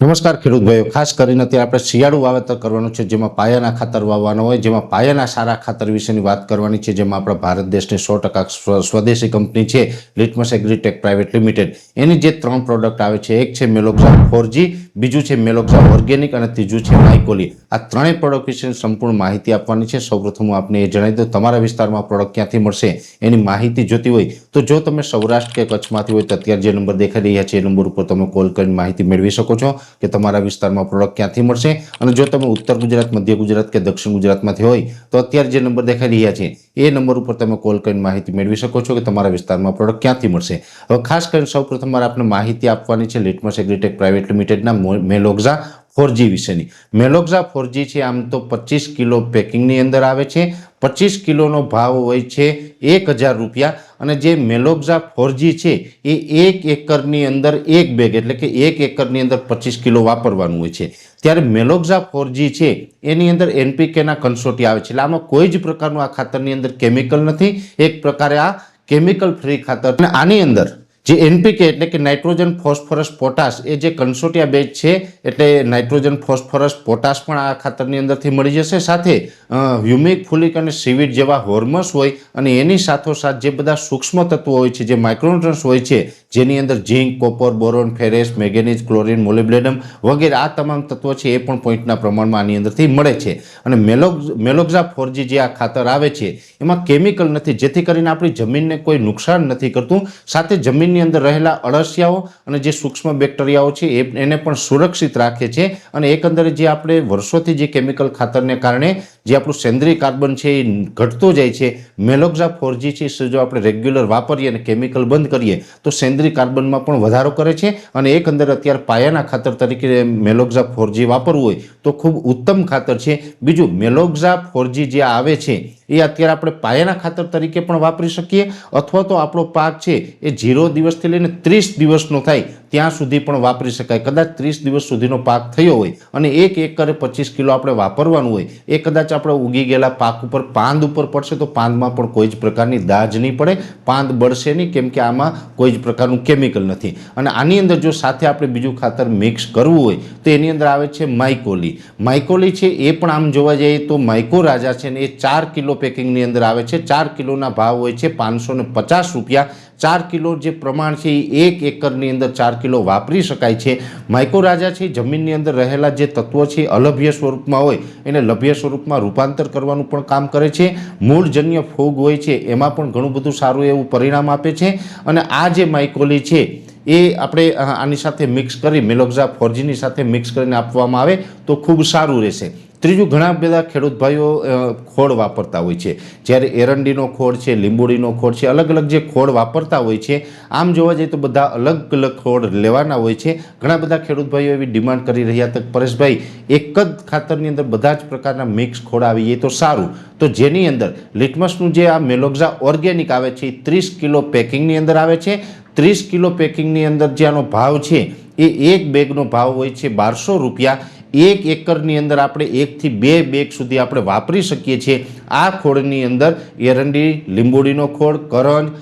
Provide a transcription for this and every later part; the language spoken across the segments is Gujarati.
નમસ્કાર ખેડૂત ભાઈઓ. ખાસ કરીને અત્યારે આપણે શિયાળુ વાવેતર કરવાનું છે, જેમાં પાયાના ખાતર વાવવાનો હોય, જેમાં પાયાના સારા ખાતર વિશેની વાત કરવાની છે, જેમાં આપણા ભારત દેશની સો ટકા સ્વદેશી કંપની છે, લિટમસ એગ્રીટેક પ્રાઇવેટ લિમિટેડ. એની જે ત્રણ પ્રોડક્ટ આવે છે, એક છે મેલોક્ઝા ફોરજી બીજું છે મેલોક્ઝા ઓર્ગેનિક અને ત્રીજું છે માઇકોલી. આ ત્રણેય પ્રોડક્ટ વિશેની સંપૂર્ણ માહિતી આપવાની છે. સૌપ્રથમ હું આપને એ જણાવી દઉં, તમારા વિસ્તારમાં પ્રોડક્ટ ક્યાંથી મળશે, એની માહિતી જોતી હોય, તો જો તમે સૌરાષ્ટ્ર કે કચ્છમાંથી હોય, તો અત્યારે જે નંબર દેખાઈ રહ્યા છે, એ નંબર ઉપર તમે કોલ કરીને માહિતી મેળવી શકો છો કે તમારા વિસ્તારમાં પ્રોડક્ટ ક્યાંથી મળશે અને જો તમે ઉત્તર ગુજરાત, મધ્ય ગુજરાત કે દક્ષિણ ગુજરાતમાંથી હોય, તો અત્યારે જે નંબર દેખાઈ રહ્યા છે, એ નંબર ઉપર તમે કોલ કરીને માહિતી મેળવી શકો છો કે તમારા વિસ્તારમાં પ્રોડક્ટ ક્યાંથી મળશે. હવે ખાસ કરીને સૌપ્રથમ મારે આપણે માહિતી આપવાની છે લિટમસ એગ્રીટેક પ્રાઇવેટ લિમિટેડના મો- મેલોક્ઝા ફોરજી વિશેની. મેલોક્ઝા ફોરજી છે, આમ તો પચીસ કિલો પેકિંગની અંદર આવે છે. પચીસ કિલોનો ભાવ હોય છે એક હજાર રૂપિયા અને જે મેલોક્ઝા ફોરજી છે, એ એક એકરની અંદર એક બેગ, એટલે કે એક એકરની અંદર પચીસ કિલો વાપરવાનું હોય છે. ત્યારે મેલોક્ઝા ફોરજી છે, એની અંદર એનપીકેના કન્સોટી આવે છે. એટલે આમાં કોઈ જ પ્રકારનું આ ખાતરની અંદર કેમિકલ નથી. એક પ્રકારે આ કેમિકલ ફ્રી ખાતર. અને આની અંદર જે એનપીકે એટલે કે નાઇટ્રોજન, ફોસ્ફરસ, પોટાશ, એ જે કન્સોટિયા બેચ છે, એટલે નાઇટ્રોજન, ફોસ્ફરસ, પોટાશ પણ આ ખાતરની અંદરથી મળી જશે. સાથે હ્યુમિક, ફુલિક અને સિવિટ જેવા હોર્મોન્સ હોય અને એની સાથોસાથ જે બધા સૂક્ષ્મ તત્વો હોય છે, જે માઇક્રોન્યુટ્રન્સ હોય છે જેની અંદર zinc, copper, boron ferrous manganese, chlorine molybdenum વગેરે આ તમામ તત્વો છે એ પણ પોઈન્ટના પ્રમાણમાં આની અંદરથી મળે છે. અને મેલોગ મેલોક્ઝા ફોરજી જે આ ખાતર આવે છે, એમાં કેમિકલ નથી, જેથી કરીને આપણી જમીનને કોઈ નુકસાન નથી કરતું. સાથે જમીનની અંદર રહેલા અળસિયાઓ અને જે સૂક્ષ્મ બેક્ટેરિયાઓ છે એ એને પણ સુરક્ષિત રાખે છે. અને એકંદરે જે આપણે વર્ષોથી જે કેમિકલ ખાતરને કારણે જે આપણું સેન્દ્રીય કાર્બન છે એ ઘટતો જાય છે મેલોક્ઝા ફોરજી છે જો આપણે રેગ્યુલર વાપરીએ અને કેમિકલ બંધ કરીએ, તો સેન્દ્રીય કાર્બનમાં પણ વધારો કરે છે અને એકંદર અત્યારે પાયાના ખાતર તરીકે મેલોક્ઝા ફોરજી વાપરવું હોય તો ખૂબ ઉત્તમ ખાતર છે. બીજું, મેલોક્ઝા ફોરજી જે આવે છે, એ અત્યારે આપણે પાયાના ખાતર તરીકે પણ વાપરી શકીએ. અથવા તો આપણો પાક છે એ ઝીરો દિવસથી લઈને ત્રીસ દિવસનો થાય. ત્યાં સુધી પણ વાપરી શકાય. કદાચ ત્રીસ દિવસ સુધીનો પાક થયો હોય અને એક એકરે પચીસ કિલો આપણે વાપરવાનું હોય, એ કદાચ આપણે ઉગી ગયેલા પાક ઉપર પાંદ ઉપર પડશે તો પાંદમાં પણ કોઈ જ પ્રકારની દાજ નહીં પડે. પાંદ બળશે નહીં કેમ કે આમાં કોઈ જ પ્રકારનું કેમિકલ નથી. અને આની અંદર જો સાથે આપણે બીજું ખાતર મિક્સ કરવું હોય, તો એની અંદર આવે છે માઇકોલી. માઇકોલી છે એ પણ આમ જોવા જઈએ તો માઇકો રાજા છે ને એ ચાર કિલો પેકિંગની અંદર આવે છે. ચાર કિલોના ભાવ હોય છે પાંચસો ને પચાસ રૂપિયા. ચાર કિલો જે પ્રમાણ છે, એ એક એકરની અંદર ચાર કિલો વાપરી શકાય છે. માઇકો રાજા છે, જમીનની અંદર રહેલા જે તત્વો છે, અલભ્ય સ્વરૂપમાં હોય, એને લભ્ય સ્વરૂપમાં રૂપાંતર કરવાનું પણ કામ કરે છે. મૂળજન્ય ફૂગ હોય છે, એમાં પણ ઘણું બધું સારું એવું પરિણામ આપે છે. અને આ જે માઇકોલી છે, એ આપણે આની સાથે મિક્સ કરી, મેલોક્ઝા ફોરજીની સાથે મિક્સ કરીને આપવામાં આવે, તો ખૂબ સારું રહેશે. ત્રીજું, ઘણા બધા ખેડૂત ભાઈઓ ખોળ વાપરતા હોય છે. જ્યારે એરંડીનો ખોળ છે, લીંબોડીનો ખોળ છે, અલગ અલગ જે ખોળ વાપરતા હોય છે, આમ જોવા જઈએ તો બધા અલગ અલગ ખોળ લેવાના હોય છે. ઘણા બધા ખેડૂત ભાઈઓ એવી ડિમાન્ડ કરી રહ્યા હતા પરેશભાઈ, એક જ ખાતરની અંદર બધા જ પ્રકારના મિક્સ ખોળ આવી જાય તો સારું. તો જેની અંદર લિટમસનું જે આ મેલોક્ઝા ઓર્ગેનિક આવે છે, એ ત્રીસ કિલો પેકિંગની અંદર આવે છે. ત્રીસ કિલો પેકિંગની અંદર જે આનો ભાવ છે, એ એક બેગનો ભાવ હોય છે બારસો રૂપિયા. એક એકરની અંદર આપણે એકથી બે બેગ સુધી આપણે વાપરી શકીએ છીએ. આ ખોળની અંદર એરંડી, લીંબોડીનો ખોળ, કરંજ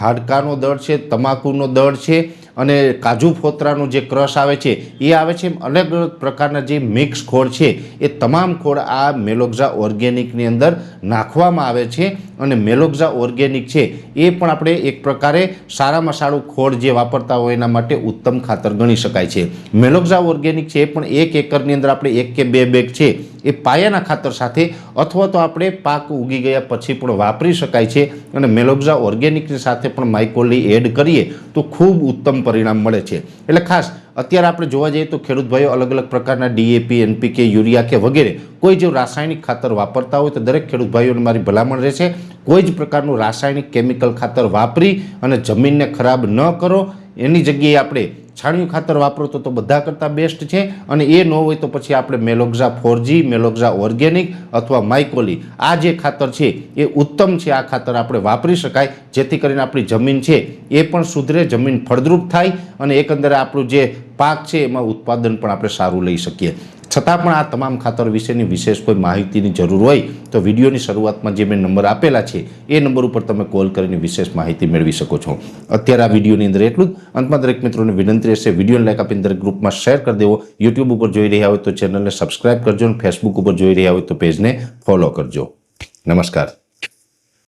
હાડકાનો દળ છે, તમાકુનો દળ છે અને કાજુ ફોતરાનું જે ક્રશ આવે છે, એ આવે છે અલગ અલગ પ્રકારના જે મિક્સ ખોળ છે, એ તમામ ખોળ આ મેલોક્ઝા ઓર્ગેનિકની અંદર નાખવામાં આવે છે અને મેલોક્ઝા ઓર્ગેનિક છે, એ પણ આપણે એક પ્રકારે સારામાં સારું ખોળ જે વાપરતા હોય એના માટે ઉત્તમ ખાતર ગણી શકાય છે. મેલોક્ઝા ઓર્ગેનિક છે એ પણ એક એકરની અંદર આપણે એક કે બે બેગ છે એ પાયાના ખાતર સાથે અથવા તો આપણે પાક ઉગી ગયા પછી પણ વાપરી શકાય છે અને મેલોબ્ઝા ઓર્ગેનિકની સાથે પણ માઇકોલી એડ કરીએ તો ખૂબ ઉત્તમ પરિણામ મળે છે. એટલે ખાસ, અત્યારે આપણે જોવા જઈએ તો ખેડૂત ભાઈઓ અલગ અલગ પ્રકારના ડીએપી એનપીકે યુરિયા કે વગેરે કોઈ જે રાસાયણિક ખાતર વાપરતા હોય તો દરેક ખેડૂત ભાઈઓને મારી ભલામણ રહેશે, કોઈ જ પ્રકારનું રાસાયણિક કેમિકલ ખાતર વાપરી અને જમીનને ખરાબ ન કરો. એની જગ્યાએ આપણે છાણિયું ખાતર વાપરો તો તો બધા કરતાં બેસ્ટ છે. અને એ ન હોય તો પછી આપણે મેલોક્ઝા ફોરજી મેલોક્ઝા ઓર્ગેનિક અથવા માઇકોલી આ જે ખાતર છે, એ ઉત્તમ છે આ ખાતર આપણે વાપરી શકાય. જેથી કરીને આપણી જમીન છે, એ પણ સુધરે, જમીન ફળદ્રુપ થાય અને એકંદરે આપણું જે પાક છે, એમાં ઉત્પાદન પણ આપણે સારું લઈ શકીએ. છતાં પણ આ તમામ ખાતર વિશેની વિશેષ કોઈ માહિતીની જરૂર હોય તો વિડીયોની શરૂઆતમાં જે મેં નંબર આપેલા છે, એ નંબર ઉપર તમે કોલ કરીને વિશેષ માહિતી મેળવી શકો છો. અત્યારે આ વિડીયોની અંદર એટલું જ. અંતમાં દરેક મિત્રોને વિનંતી રહેશે, વિડીયોને લાઈક આપીને દરેક ગ્રુપમાં શેર કરી દેવો. યુટ્યુબ ઉપર જોઈ રહ્યા હોય તો ચેનલને સબસ્ક્રાઇબ કરજો અને ફેસબુક ઉપર જોઈ રહ્યા હોય તો પેજને ફોલો કરજો. નમસ્કાર.